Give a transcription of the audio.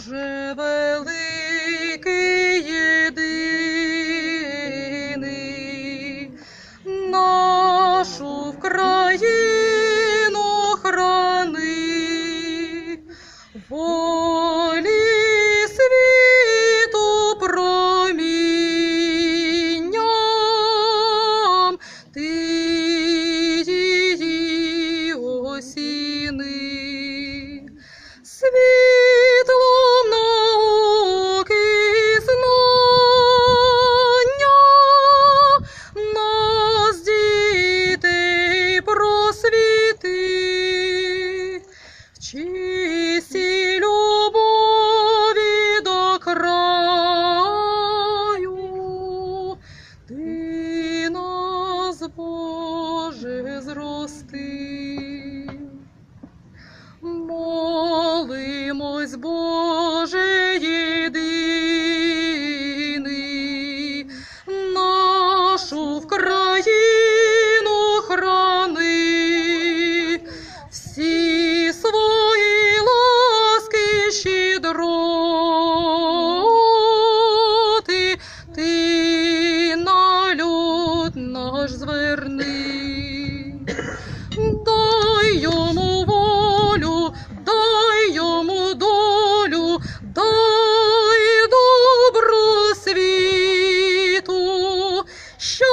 Боже великий єдиний, нашу Боже єдиний, нашу в країну храни, всі свої ласки щедро. 收